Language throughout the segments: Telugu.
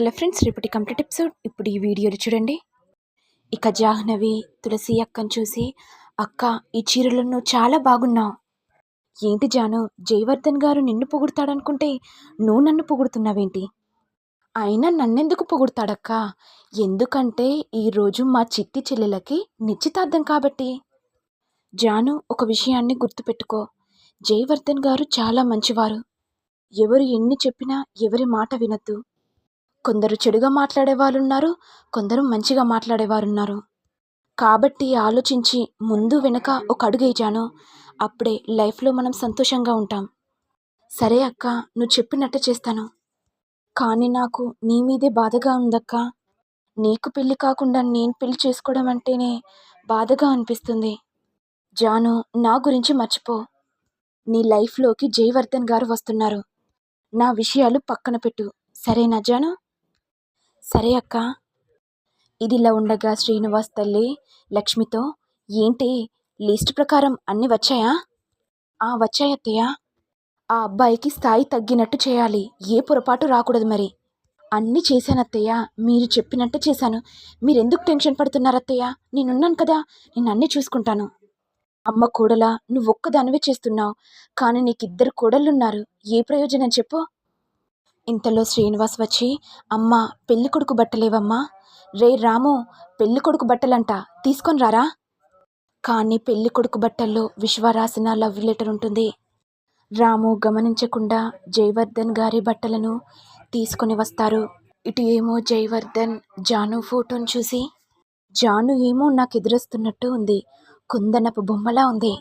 హలో ఫ్రెండ్స్ రేపటి కంప్లీట్ ఎపిసోడ్. ఇప్పుడు ఈ వీడియోలు చూడండి. ఇక జాహ్నవి తులసి అక్కను చూసి అక్క ఈ చీరలో నువ్వు చాలా బాగున్నావు. ఏంటి జాను జయవర్ధన్ గారు నిన్ను పొగుడతాడనుకుంటే నువ్వు నన్ను పొగుడుతున్నావేంటి? అయినా నన్నెందుకు పొగుడతాడక్క? ఎందుకంటే ఈరోజు మా చిట్టి చెల్లెలకి నిశ్చితార్థం కాబట్టి. జాను ఒక విషయాన్ని గుర్తుపెట్టుకో. జయవర్ధన్ గారు చాలా మంచివారు. ఎవరు ఎన్ని చెప్పినా ఎవరి మాట వినద్దు. కొందరు చెడుగా మాట్లాడేవారున్నారు ఉన్నారు కొందరు మంచిగా మాట్లాడేవారు ఉన్నారు కాబట్టి ఆలోచించి ముందు వెనక ఒక అడుగు వేయజాను అప్పుడే లైఫ్లో మనం సంతోషంగా ఉంటాం. సరే అక్క నువ్వు చెప్పినట్టు చేస్తాను. కానీ నాకు నీ మీదే బాధగా ఉందక్క. నీకు పెళ్ళి కాకుండా నేను పెళ్ళి చేసుకోవడం అంటేనే బాధగా అనిపిస్తుంది. జాను నా గురించి మర్చిపో. నీ లైఫ్లోకి జయవర్ధన్ గారు వస్తున్నారు. నా విషయాలు పక్కన పెట్టు. సరేనా జాను? సరే అక్క. ఇదిలా ఉండగా శ్రీనివాస్ తల్లి లక్ష్మితో ఏంటి లిస్ట్ ప్రకారం అన్నీ వచ్చాయా? ఆ వచ్చాయత్తయ్య ఆ అబ్బాయికి స్థాయి తగ్గినట్టు చేయాలి. ఏ పొరపాటు రాకూడదు మరి. అన్నీ చేశానత్తయ్య మీరు చెప్పినట్టు చేశాను. మీరెందుకు టెన్షన్ పడుతున్నారత్తయ్య నేనున్నాను కదా. నేను అన్నీ చూసుకుంటాను. అమ్మ కోడలా నువ్వు ఒక్కదానివే చేస్తున్నావు. కానీ నీకు ఇద్దరు కోడళ్ళున్నారు. ఏ ప్రయోజనం చెప్పు. ఇంతలో శ్రీనివాస్ వచ్చి అమ్మ పెళ్ళి కొడుకు బట్టలేవమ్మా? రే రాము పెళ్ళి కొడుకు బట్టలంట తీసుకొని రారా? కానీ పెళ్ళి కొడుకు బట్టల్లో విశ్వ రాసిన లవ్ లెటర్ ఉంటుంది. రాము గమనించకుండా జయవర్ధన్ గారి బట్టలను తీసుకొని వస్తారు. ఇటు ఏమో జయవర్ధన్ జాను ఫోటోను చూసి జాను ఏమో నాకు ఎదురొస్తున్నట్టు ఉంది. కుందనపు బొమ్మలా ఉంది.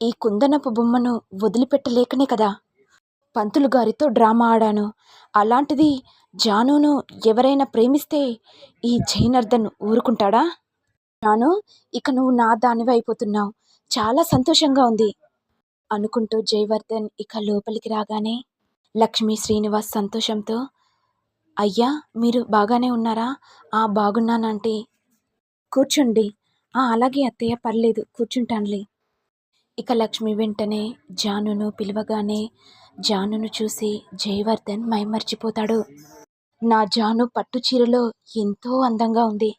ఈ కుందనపు బొమ్మను వదిలిపెట్టలేకనే కదా. పంతులు గారితో డ్రామా ఆడాను. అలాంటిది జానును ఎవరైనా ప్రేమిస్తే ఈ జైనర్దన్ ఊరుకుంటాడా? జాను ఇక నువ్వు నా దానివి అయిపోతున్నావు. చాలా సంతోషంగా ఉంది అనుకుంటూ జయవర్ధన్ ఇక లోపలికి రాగానే లక్ష్మీ శ్రీనివాస్ సంతోషంతో అయ్యా మీరు బాగానే ఉన్నారా? ఆ బాగున్నానంటే. కూర్చోండి. ఆ అలాగే అత్తయ్య పర్లేదు కూర్చుంటానులే. ఇక లక్ష్మి వెంటనే జానును పిలవగానే జానును చూసి జయవర్ధన్ మైమర్చిపోతాడు. నా జాను పట్టు చీరలో ఎంతో అందంగా ఉంది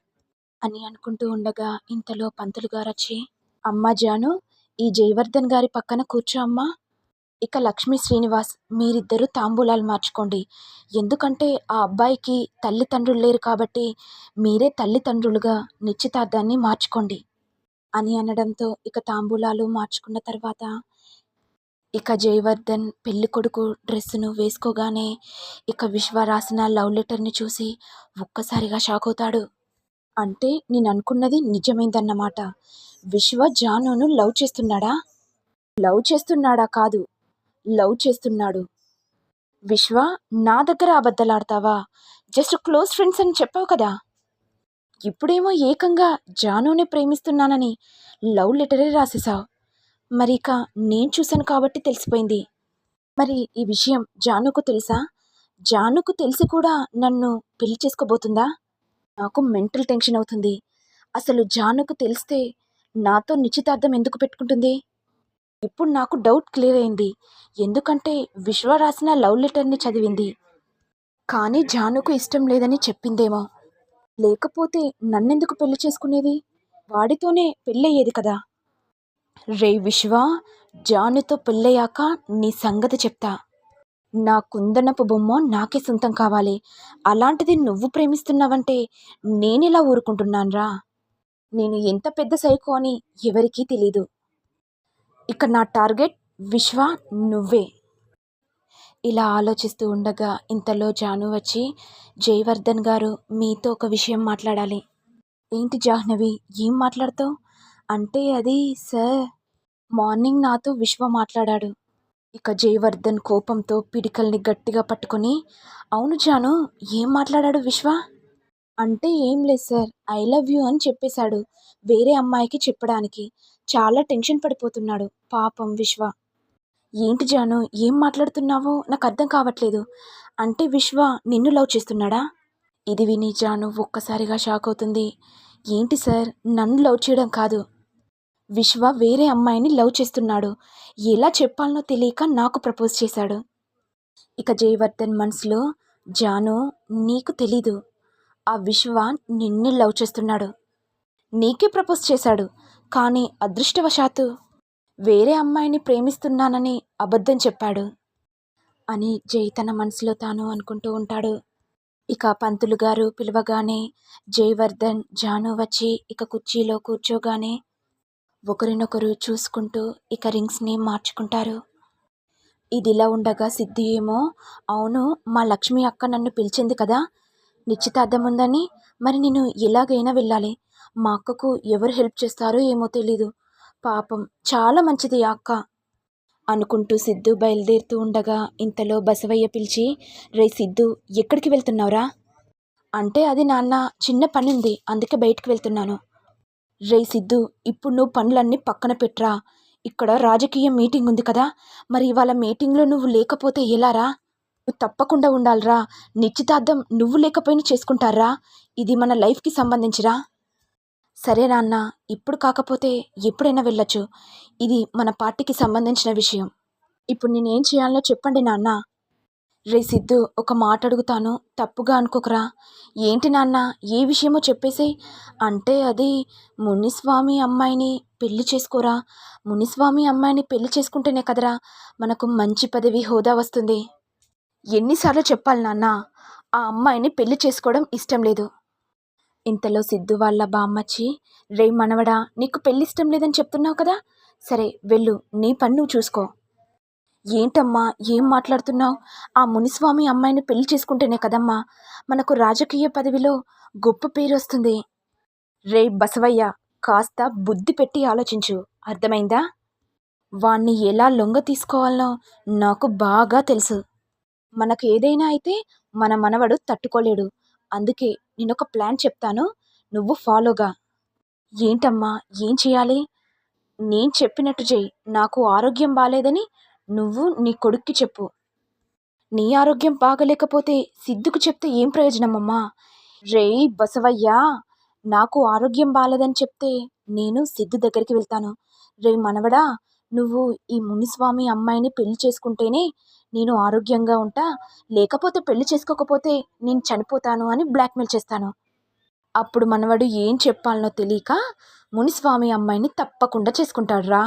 అని అనుకుంటూ ఉండగా ఇంతలో పంతులు గారు వచ్చి అమ్మా జాను ఈ జయవర్ధన్ గారి పక్కన కూర్చో అమ్మా. ఇక లక్ష్మీ శ్రీనివాస్ మీరిద్దరూ తాంబూలాలు మార్చుకోండి. ఎందుకంటే ఆ అబ్బాయికి తల్లిదండ్రులు లేరు కాబట్టి మీరే తల్లిదండ్రులుగా నిశ్చితార్థాన్ని మార్చుకోండి అని అనడంతో ఇక తాంబూలాలు మార్చుకున్న తర్వాత ఇక జయవర్ధన్ పెళ్ళి కొడుకు డ్రెస్సును వేసుకోగానే ఇక విశ్వ రాసిన లవ్ లెటర్ని చూసి ఒక్కసారిగా షాక్ అవుతాడు. అంటే నేను అనుకున్నది నిజమైందన్నమాట. విశ్వ జానును లవ్ చేస్తున్నాడా? లవ్ చేస్తున్నాడా కాదు లవ్ చేస్తున్నాడు. విశ్వ నా దగ్గర అబద్ధలాడతావా? జస్ట్ క్లోజ్ ఫ్రెండ్స్ అని చెప్పావు కదా? ఇప్పుడేమో ఏకంగా జానునే ప్రేమిస్తున్నానని లవ్ లెటరే రాసేసావు మరి ఇక నేను చూశాను కాబట్టి తెలిసిపోయింది. మరి ఈ విషయం జానుకు తెలుసా? జానుకు తెలిసి కూడా నన్ను పెళ్ళి చేసుకోబోతుందా? నాకు మెంటల్ టెన్షన్ అవుతుంది. అసలు జానుకు తెలిస్తే నాతో నిశ్చితార్థం ఎందుకు పెట్టుకుంటుంది? ఇప్పుడు నాకు డౌట్ క్లియర్ అయింది. ఎందుకంటే విశ్వ రాసిన లవ్ లెటర్ని చదివింది. కానీ జానుకు ఇష్టం లేదని చెప్పిందేమో. లేకపోతే నన్నెందుకు పెళ్ళి చేసుకునేది? వాడితోనే పెళ్ళయ్యేది కదా. రే విశ్వ జానుతో పెళ్ళయ్యాక నీ సంగతి చెప్తా. నా కుందనపు బొమ్మ నాకే సొంతం కావాలి. అలాంటిది నువ్వు ప్రేమిస్తున్నావంటే నేనెలా ఊరుకుంటున్నాన్రా? నేను ఎంత పెద్ద సైకో అని ఎవరికీ తెలీదు. ఇక నా టార్గెట్ విశ్వ నువ్వే. ఇలా ఆలోచిస్తూ ఉండగా ఇంతలో జాను వచ్చి జయవర్ధన్ గారు మీతో ఒక విషయం మాట్లాడాలి. ఏంటి జాహ్నవి ఏం మాట్లాడతావు? అంటే అది సార్ మార్నింగ్ నాతో విశ్వ మాట్లాడాడు. ఇక జయవర్ధన్ కోపంతో పిడికల్ని గట్టిగా పట్టుకొని అవును జాను ఏం మాట్లాడాడు విశ్వ? అంటే ఏం లేదు సార్ ఐ లవ్ యూ అని చెప్పేశాడు వేరే అమ్మాయికి చెప్పడానికి. చాలా టెన్షన్ పడిపోతున్నాడు పాపం విశ్వ. ఏంటి జాను ఏం మాట్లాడుతున్నావో నాకు అర్థం కావట్లేదు. అంటే విశ్వ నిన్ను లవ్ చేస్తున్నాడా? ఇది విని జాను ఒక్కసారిగా షాక్ అవుతుంది. ఏంటి సార్ నన్ను లవ్ చేయడం కాదు. విశ్వ వేరే అమ్మాయిని లవ్ చేస్తున్నాడు. ఎలా చెప్పాలనో తెలియక నాకు ప్రపోజ్ చేశాడు. ఇక జయవర్ధన్ మనసులో జాను నీకు తెలీదు. ఆ విశ్వ నిన్నే లవ్ చేస్తున్నాడు. నీకే ప్రపోజ్ చేశాడు. కానీ అదృష్టవశాత్తు వేరే అమ్మాయిని ప్రేమిస్తున్నానని అబద్ధం చెప్పాడు. అని జై తన మనసులో తాను అనుకుంటూ ఉంటాడు. ఇక పంతులు గారు పిలవగానే జయవర్ధన్ జాను వచ్చి ఇక కుర్చీలో కూర్చోగానే ఒకరినొకరు చూసుకుంటూ ఇక రింగ్స్ని మార్చుకుంటారు. ఇదిలా ఉండగా సిద్ధి ఏమో అవును మా లక్ష్మి అక్క నన్ను పిలిచింది కదా నిశ్చితార్థం ఉందని మరి నేను ఎలాగైనా వెళ్ళాలి. మా అక్కకు ఎవరు హెల్ప్ చేస్తారో ఏమో తెలీదు. పాపం చాలా మంచిది ఆ అక్క. అనుకుంటూ సిద్ధు బయలుదేరుతూ ఉండగా ఇంతలో బసవయ్య పిలిచి రే సిద్ధు ఎక్కడికి వెళ్తున్నావురా? అంటే అది నాన్న చిన్న పని ఉంది అందుకే బయటికి వెళ్తున్నాను. రే సిద్ధు ఇప్పుడు నువ్వు పనులన్నీ పక్కన పెట్రా ఇక్కడ రాజకీయ మీటింగ్ ఉంది కదా మరి ఇవాళ మీటింగ్లో నువ్వు లేకపోతే ఎలారా? నువ్వు తప్పకుండా ఉండాలిరా. నిశ్చితార్థం నువ్వు లేకపోయినా చేసుకుంటారా? ఇది మన లైఫ్కి సంబంధించిరా? సరే నాన్న ఇప్పుడు కాకపోతే ఎప్పుడైనా వెళ్ళొచ్చు. ఇది మన పార్టీకి సంబంధించిన విషయం. ఇప్పుడు నేనేం చేయాలో చెప్పండి నాన్న. రే సిద్ధు ఒక మాట అడుగుతాను తప్పుగా అనుకోకరా. ఏంటి నాన్న ఏ విషయమో చెప్పేసేయ్. అంటే అది మునిస్వామి అమ్మాయిని పెళ్ళి చేసుకోరా? మునిస్వామి అమ్మాయిని పెళ్ళి చేసుకుంటేనే కదరా మనకు మంచి పదవి హోదా వస్తుంది. ఎన్నిసార్లు చెప్పాలి నాన్న ఆ అమ్మాయిని పెళ్ళి చేసుకోవడం ఇష్టం లేదు. ఇంతలో సిద్ధు వాళ్ళ బామ్మచ్చి రే మనవడా నీకు పెళ్ళి ఇష్టం లేదని చెప్తున్నావు కదా? సరే వెళ్ళు నీ పని నువ్వు చూసుకో. ఏంటమ్మా? ఏం మాట్లాడుతున్నావు? ఆ మునిస్వామి అమ్మాయిని పెళ్ళి చేసుకుంటేనే కదమ్మా. మనకు రాజకీయ పదవిలో గొప్ప పేరు వస్తుంది రే బసవయ్య కాస్త బుద్ధి పెట్టి ఆలోచించు. అర్థమైందా? వాణ్ణి ఎలా లొంగ తీసుకోవాలనో నాకు బాగా తెలుసు. మనకు ఏదైనా అయితే మన మనవడు తట్టుకోలేడు. అందుకే నేనొక ప్లాన్ చెప్తాను. నువ్వు ఫాలోగా. ఏంటమ్మా? ఏం చేయాలి? నేను చెప్పినట్టు చెయ్యి నాకు ఆరోగ్యం బాగాలేదని నువ్వు నీ కొడుక్కి చెప్పు. నీ ఆరోగ్యం బాగలేకపోతే సిద్ధుకు చెప్తే ఏం ప్రయోజనమమ్మా రేయ్ బసవయ్యా నాకు ఆరోగ్యం బాగాలేదని చెప్తే నేను సిద్ధు దగ్గరికి వెళ్తాను. రే మనవడా నువ్వు ఈ మునిస్వామి అమ్మాయిని పెళ్ళి చేసుకుంటేనే నేను ఆరోగ్యంగా ఉంటా లేకపోతే పెళ్ళి చేసుకోకపోతే నేను చనిపోతాను అని బ్లాక్మెయిల్ చేస్తాను. అప్పుడు మనవడు ఏం చెప్పాలనో తెలియక మునిస్వామి అమ్మాయిని తప్పకుండా చేసుకుంటాడు రా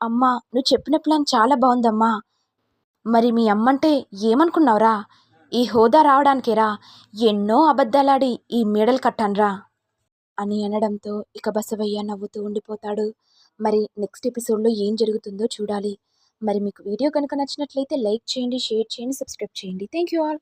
అమ్మా నువ్వు చెప్పిన ప్లాన్ చాలా బాగుందమ్మా. మరి మీ అమ్మంటే ఏమనుకున్నావురా? ఈ హోదా రావడానికేరా ఎన్నో అబద్ధాలాడి ఈ మేడలు కట్టానురా అని అనడంతో ఇక బసవయ్య నవ్వుతూ ఉండిపోతాడు. మరి నెక్స్ట్ ఎపిసోడ్లో ఏం జరుగుతుందో చూడాలి. మరి మీకు వీడియో కనుక నచ్చినట్లయితే లైక్ చేయండి షేర్ చేయండి సబ్స్క్రైబ్ చేయండి. Thank you all.